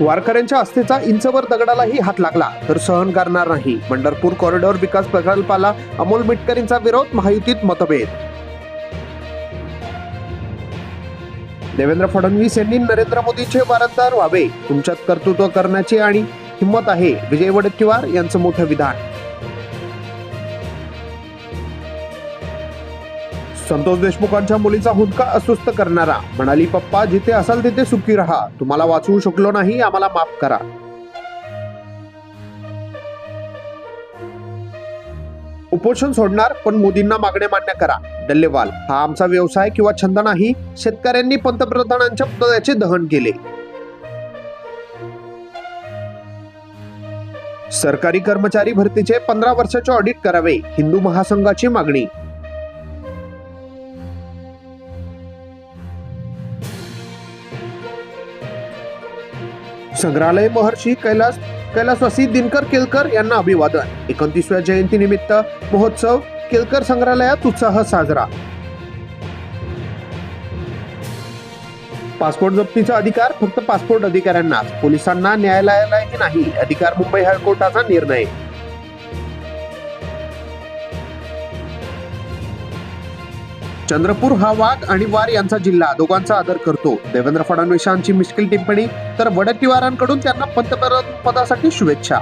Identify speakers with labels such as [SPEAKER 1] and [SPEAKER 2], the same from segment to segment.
[SPEAKER 1] वारकऱ्यांच्या आस्थेचा इंचवर दगडालाही हात लागला तर सहन करणार नाही. पंढरपूर कॉरिडॉर विकास प्रकल्पाला अमोल मिटकरींचा विरोध महायुतीत मतभेद. देवेंद्र फडणवीस यांनी नरेंद्र मोदींचे वारंदार व्हावे. तुमच्यात कर्तृत्व करण्याची आणि हिंमत आहे. विजय वडेट्टीवार यांचं मोठं विधान. संतोष देशमुखांच्या मुलीचा हुंदका अस्वस्थ करणारा. म्हणाली पप्पा जिथे असाल तिथे सुखी राहा. तुम्हाला वाचवू शकलो नाही आम्हाला माफ करा. उपोषण सोडणार पण मोदींना मागण्या मान्य करा. डल्लेवाल हा आमचा व्यवसाय किंवा छंद नाही. शेतकऱ्यांनी पंतप्रधानांच्या पुतळ्याचे दहन केले. सरकारी कर्मचारी भरतीचे पंधरा वर्षाचे ऑडिट करावे. हिंदू महासंघाची मागणी. संग्रहालय महर्षी कैलास कैलासवासी दिनकर केलकर यांना अभिवादन. एकोणतीसव्या जयंतीनिमित्त महोत्सव केलकर संग्रहालयात उत्साह साजरा. पासपोर्ट जप्तीचा अधिकार फक्त पासपोर्ट अधिकाऱ्यांनाच. पोलिसांना न्यायालयालाही नाही. अधिकार मुंबई हायकोर्टाचा निर्णय. चंद्रपूर हा वाघ आणि वार यांचा जिल्हा दोघांचा आदर करतो. देवेंद्र फडणवीसांची मिश्किल टिप्पणी तर वडट्टीवारांकडून त्यांना पंतप्रधान पदासाठी शुभेच्छा.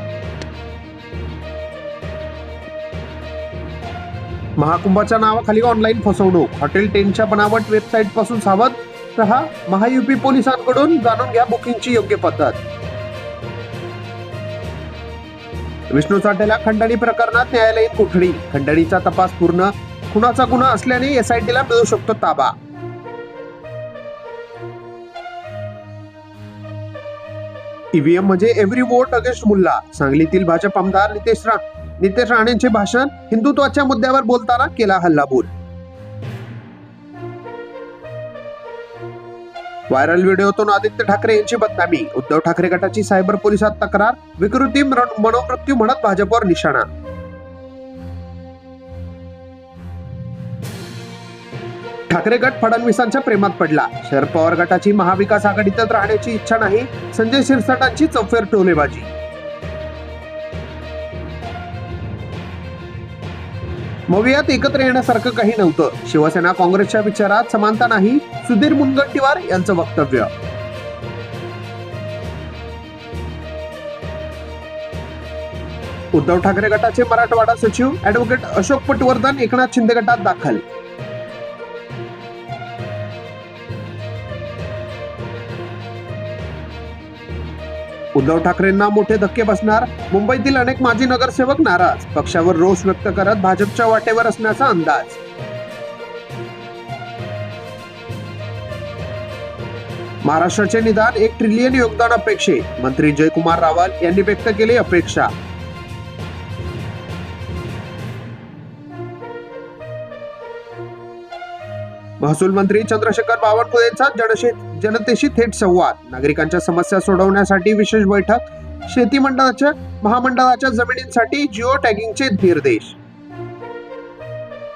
[SPEAKER 1] महाकुंभाच्या नावाखाली ऑनलाईन फसवणूक. हॉटेल टेनच्या बनावट वेबसाईटपासून सावध रहा. महायुपी पोलिसांकडून जाणून घ्या बुकिंगची योग्य पद्धत. विष्णू साठेला खंडणी प्रकरणात न्यायालयीन कोठडी. खंडणीचा तपास पूर्ण खुनाचा गुन्हा असल्याने एसआयटीला मिळू शकतो ताबा. ईव्हीएम म्हणजे एव्हरी वोट अगेन्स्ट मुल्ला. सांगलीतील भाजप आमदार नितेश रा नितेश राणेंचे भाषण हिंदुत्वाच्या मुद्द्यावर बोलताना केला हल्लाबोल. व्हायरल व्हिडिओतून आदित्य ठाकरे यांची बदनामी. उद्धव ठाकरे गटाची सायबर पोलिसात तक्रार विकृती मनोमृत्यू म्हणत भाजपवर निशाणा. ठाकरे गट फडणवीसांच्या प्रेमात पडला. शरद पवार गटाची महाविकास आघाडीतच राहण्याची इच्छा नाही संजय शिरसाटांची चौफेर टोलेबाजी. मवियात एकत्र येण्यासारखं काही नव्हतं. शिवसेना काँग्रेसच्या विचारात समानता नाही सुधीर मुनगंटीवार यांचं वक्तव्य. उद्धव ठाकरे गटाचे मराठवाडा सचिव ऍडव्होकेट अशोक पटवर्धन एकनाथ शिंदे गटात दाखल. उद्धव ठाकरेंना मोठे धक्के बसणार. मुंबईतील अनेक माजी नगरसेवक नाराज. पक्षावर रोष व्यक्त करत भाजपच्या वाटेवर असण्याचा अंदाज. महाराष्ट्राचे निदान एक ट्रिलियन योगदान अपेक्षे मंत्री जयकुमार रावल यांनी व्यक्त केली अपेक्षा. महसूल मंत्री चंद्रशेखर बावनकुळेचा जनशे जनतेशी थेट संवाद. नागरिकांच्या समस्या सोडवण्यासाठी विशेष बैठक. शेती मंडळाच्या महामंडळाच्या जमिनींसाठी जिओ टॅगिंगचे निर्देश.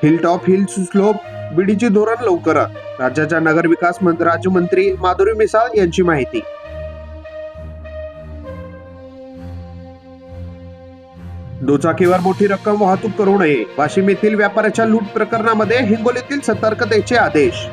[SPEAKER 1] हिल टॉप हिल स्लोप बीडीची धोरण लवकरच. राज्याच्या नगरविकास मंत्री राज्यमंत्री माधुरी मिसाळ यांची माहिती. दुचाकीवर मोठी रक्कम वाहतूक करू नये. वाशिम येथील व्यापाऱ्याच्या लूट प्रकरणामध्ये हिंगोलीतील सतर्कतेचे आदेश.